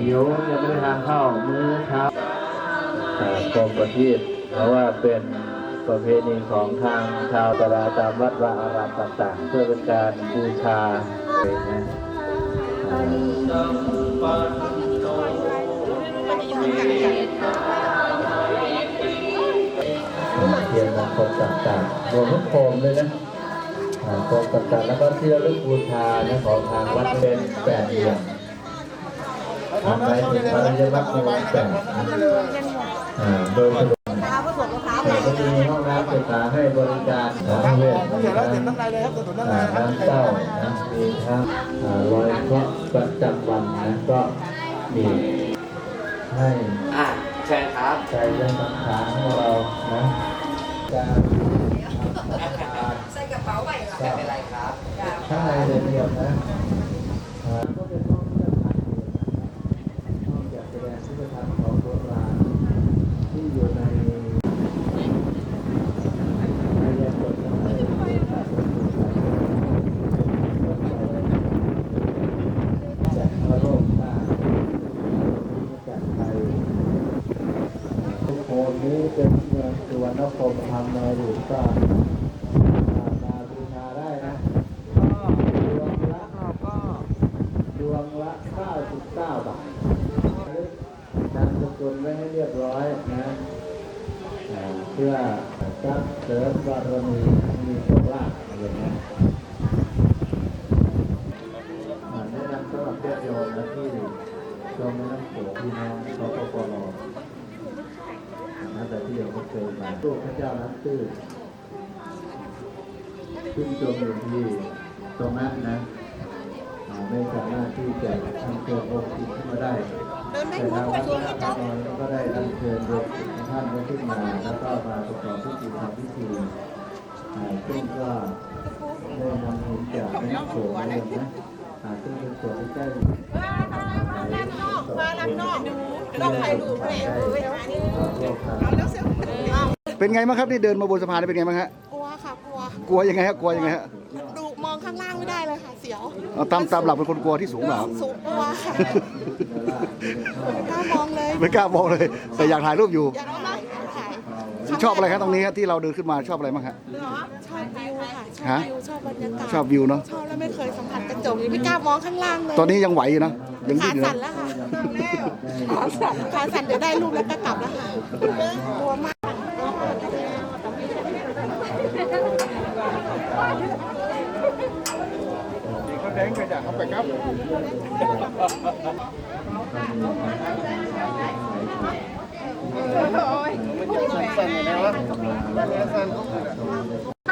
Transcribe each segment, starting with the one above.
หิวยังไม่ได้ทานข้าวมื้อเช้าอ่ากรมประทีปเพราะว่าเป็นประเพณีของทางชาวตราตามวัดวาอารามต่างๆ เพื่อเป็นการบูชาเองนะเทียนมงคลต่างๆรวมทั้งโคมเลยนะโคมต่างๆแล้วก็ที่ระลึกบูชานะของทางวัดเป็นแปดเหลี่ยม ทำไปถึงพระราชวัดในวัดแปดนะอ่าโดยสรุปแต่ก็มีห้องน้ำศึกษาให้บริการนะเวทเดี๋ยวแล้วเดี๋ยวด้านในเลยครับเดี๋ยวด้านในอ่าครับน้ำเต้านะมีทั้งอ่ารอยเคราะห์ประจำวันนะก็มีให้อะเชิญครับใจเรื่องสังขารของเรานะการทำสมาธิใส่กระเป๋าไว้ล่ะไม่เป็นไรครับข้างในเรียบๆนะอ่าก็เป็นห้องที่จะทำห้องจัดแสดงที่จะทำของโบราณที่อยู่ในในแยกกฎข้างในจากพระโลกมาจากไทย ทุกโคนนี้เป็นเมืองสุวรร ณภูมิทำมาอยู่ก็มาบูชาได้นะดวงละดวงละ99 บาทนามสกุลไว้ให้เรียบร้อยนะอ่าเพื่อสร้างเสริมบารมีมีโชคลาภอะไรอย่างเงี้ยแนะนำสำหรับญาติโยมนะที่ชมแม่น้ำโขงพี่น้องสปปล นะแต่ที่ยังไม่เคยมาลูกพระเจ้าน้ำตื้นขึ้นจมอยู่ที่ตรงนั้นนะไม่สามารถที่จะทำเชิญองค์อินขึ้นมาได้แต่ทางวัดพระนอนก็ได้อัญเชิญโดยท่านไว้ขึ้นมาแล้วก็มาประกอบพิธีทำพิธีซึ่งก็ได้นำหินจากแม่น้ำโขงมาเลยนะอ่า ซึ่งเป็นส่วนที่ใกล้มาลังนอกดูต้องใครดูแม่เอ้ยเป็นไงบ้างครับนี่เดินมาบนสะพานนี่เป็นไงบ้างฮะ กลัวค่ะกลัว กลัวยังไงฮะกลัวยังไงฮะ ดูมองข้างล่างไม่ได้เลยค่ะเสียวเอาตามตามหลักเป็นคนกลัวที่สูงเหรอสูงกลัวค่ะไม่กล้ามองเลยไม่กล้ามองเลย แต่อยากถ่ายรูปอยู่ อยากเอามาถ่ายชอบอะไรครับตรงนี้ฮะที่เราเดินขึ้นมาชอบอะไรบ้างฮะ ชอบวิวค่ะ ชอบฮะวิวชอบบรรยากาศชอบวิวเนาะชอบแล้วไม่เคยสัมผัสกระจกเลยไม่กล้ามองข้างล่างเลยตอนนี้ยังไหวอยู่นะยังดิ้ขานอยู่สั่นนะแล้วค่ะขาสั่นขาสั่นเดี๋ยวได้รูปแล้วก็กลับแล้วค่ะกลัวมากเขาแดง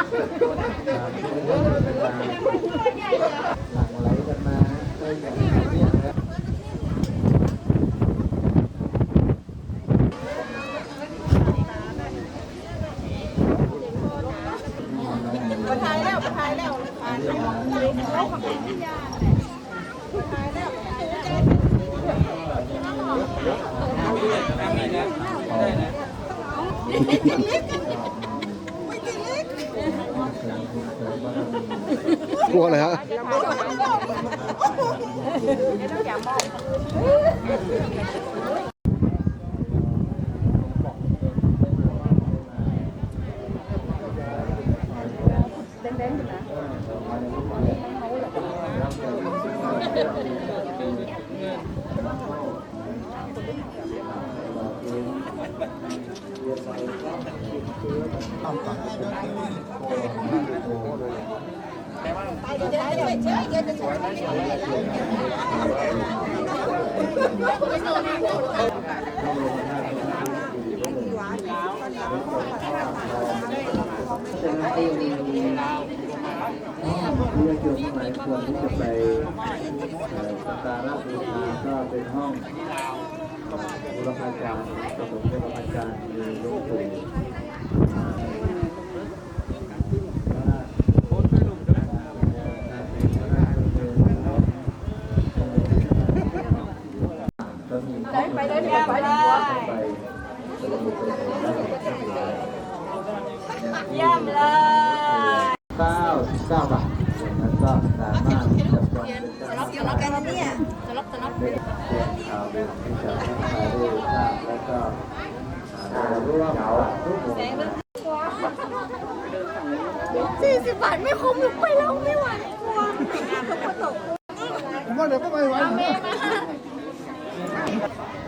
ไปจากเขาไปครับหลั่งไหลกันมาได้อย่างนี้นะ มาถ่ายแล้วมาถ่ายแล้วถ่ายแล้ว กลัวเลยฮะ ที่ญาติโยมทั้งหลายควรที่จะไปเอ่อสักการะบูชาก็เป็นห้องบุรพาจารย์ประสมบุรพาจารย์มีหลวงปู่ เยี่ยมเลยเก้าสิบเก้าบาทแล้วก็สามารถที่จะจองเป็นสำหรับสำหรับกันเนี่ยสำหรับสำหรับแจ้งข่าวบุญให้กับท่านชายได้ทราบแล้วก็อ่าได้ร่วมทุกหมู่สี่สิบบาทไม่คุ้มหนูไปแล้วไม่ไหวกลัวผมว่าเดี๋ยวก็ไปไว้นะอ่าประชาชนที่ขอเป็นพุทธบูชาเกิดช่ว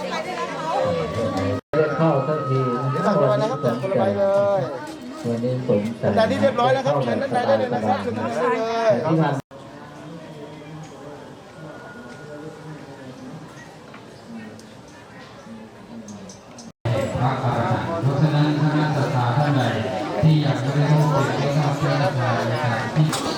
นี้สนใจวันนี้สนใจแต่ที่เรียบร้อยแล้วครับเชิญด้านในได้เลยนะครับเชิญด้านในได้เลยที่มาพระอาจารย์เพราะฉะนั้นคณะศรัทธาท่านใดที่อยากจะได้ร่วมเป็นเจ้าภาพเจ้าภาพในการที่